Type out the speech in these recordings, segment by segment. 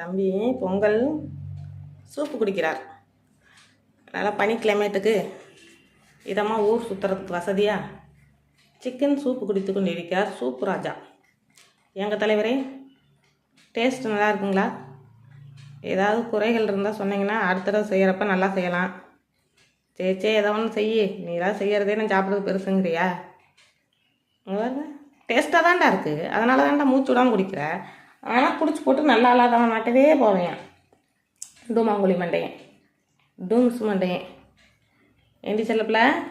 தம்பி பொங்கல் சூப்பு குடிக்கிறார். நல்லா பனி கிளைமேட்டுக்கு இதமாக ஊர் சுற்றுறதுக்கு வசதியாக சிக்கன் சூப்பு குடித்து கொண்டு இருக்கிறார் சூப்பு ராஜா. எங்கள் தலைவரே டேஸ்ட் நல்லா இருக்குங்களா? ஏதாவது குறைகள் இருந்தால் சொன்னீங்கன்னா அடுத்த தடவை செய்கிறப்ப நல்லா செய்யலாம். சரி சரி ஏதோ ஒன்று செய்ய. நீ ஏதாவது செய்கிறதே நான் சாப்பிட்றது பெருசுங்கிறியா? டேஸ்ட்டாக தான்டா இருக்குது அதனால தான்டா மூச்சு விடாமல் குடிக்கிற. ஆனால் குடிச்சு போட்டு நல்லா இல்லாதவன் நாட்டவே போவேன். டூமாங்குழி மண்டையன் டூம்ஸ் மண்டையன் ஏண்டி செல்லப்பில்?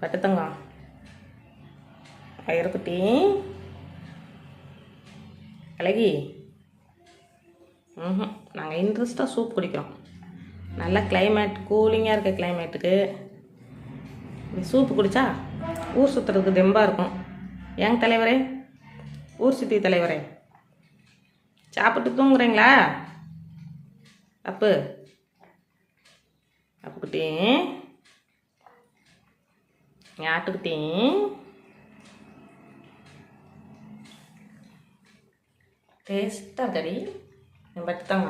பட்டுத்தங்கம். ஐயரக்குட்டி அழகி. ம் நாங்கள் இன்ட்ரெஸ்ட்டாக சூப் குடிக்கிறோம். நல்ல கிளைமேட் கூலிங்காக இருக்க கிளைமேட்டுக்கு இந்த சூப்பு குடித்தா ஊர் சுற்றுறதுக்கு தெம்பாக இருக்கும். ஏங்க தலைவரே? ஊர் சுற்றி தலைவரே? சாப்பிட்டு தூங்குறீங்களா? அப்பு. அப்புக்குட்டி என் ஆட்டுக்குட்டி டேஸ்ட்டாக இருக்கடி என் பட்டு தாங்க.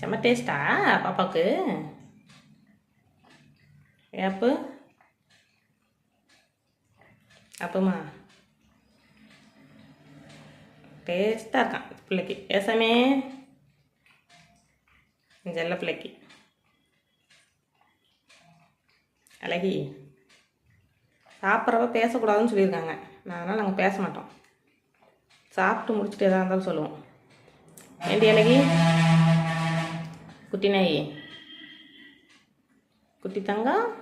செம்ம டேஸ்ட்டா பாப்பாவுக்கு ஏப்பு அப்பமா. டேஸ்ட்டாக இருக்கான் பிள்ளைக்கு ஏசமே செல்ல பிள்ளைக்கு அழகி சாப்பிட்றப்ப பேசக்கூடாதுன்னு சொல்லியிருக்காங்க. நான் அதனால் நாங்கள் பேச மாட்டோம். சாப்பிட்டு முடிச்சுட்டு எதாக இருந்தாலும் சொல்லுவோம். ஏண்டி அழகி? குட்டி நாயி. குட்டி தங்கம்.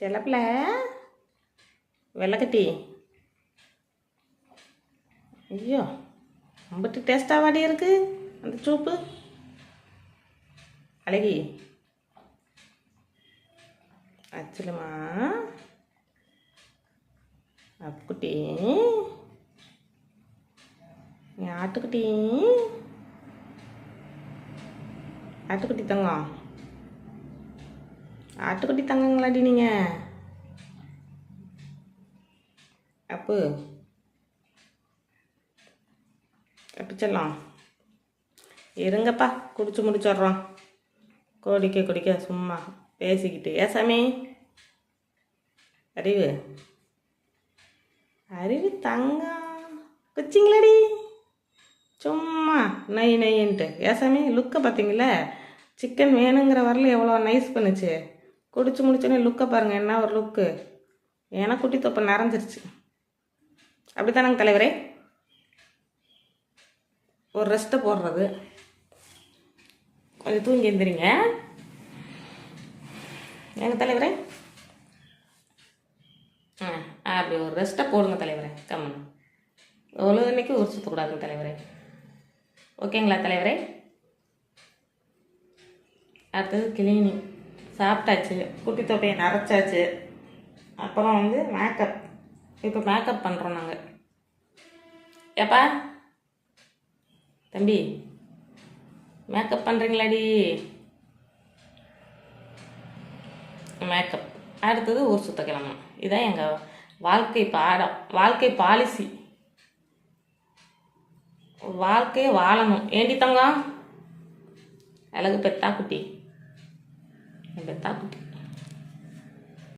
செல்லப்பிள்ள. வெள்ளக்கட்டி. ஐயோ ரொம்பட்டு டேஸ்ட்டாக வாடி இருக்கு அந்த சூப்பு. அழகி. அச்சலுமா. அப்புக்குட்டி என் ஆட்டுக்குட்டி. ஆட்டுக்குட்டி தங்கம். ஆட்டுக்குட்டி தங்கங்களாடி நீங்கள் அப்பு. குடிச்சிடலாம். இருங்கப்பா குடிச்சு முடிச்சிட்றோம். குடிக்க குடிக்க சும்மா பேசிக்கிட்டு. ஏ சாமி? அறிவு? அறிவு தங்கம் குச்சிங்களடி. சும்மா நை நைன்ட்டு ஏ சாமி லுக்கை பார்த்தீங்களே சிக்கன் வேணுங்கிற வரல எவ்வளோ நைஸ் பண்ணுச்சு. குடிச்சு முடிச்சோன்னே லுக்கை பாருங்கள் என்ன ஒரு லுக்கு ஏன்னா குட்டி தொப்பை நிறைஞ்சிருச்சு. அப்படித்தானங்க தலைவரே? ஒரு ரெஸ்ட்டை போடுறது. கொஞ்சம் தூங்கி எழுந்திரிங்க எங்க தலைவரே? ஆ அப்படி ஒரு ரெஸ்ட்டை போடுங்க தலைவரே. கம்மன் எவ்வளோ இன்னைக்கு ஒரு சுற்றக்கூடாதுங்க தலைவரே. ஓகேங்களா தலைவரே? அடுத்தது கிளீனிங். சாப்பிட்டாச்சு. குட்டி தொப்பையை நரைச்சாச்சு. அப்புறம் வந்து மேக்கப் இப்போ மேக்கப் பண்ணுறோம் நாங்கள் ஏப்பா? தம்பி மேக்கப் பண்ணுறீங்களாடி மேக்கப் அடுத்தது ஊர் சுத்த கிளம்பணும் இதுதான் எங்கள் வாழ்க்கை பாடம் வாழ்க்கை பாலிசி வாழ்க்கையை வாழணும். ஏண்டி தங்கம்? அழகு பெத்தா குட்டி. பெத்தா குட்டி.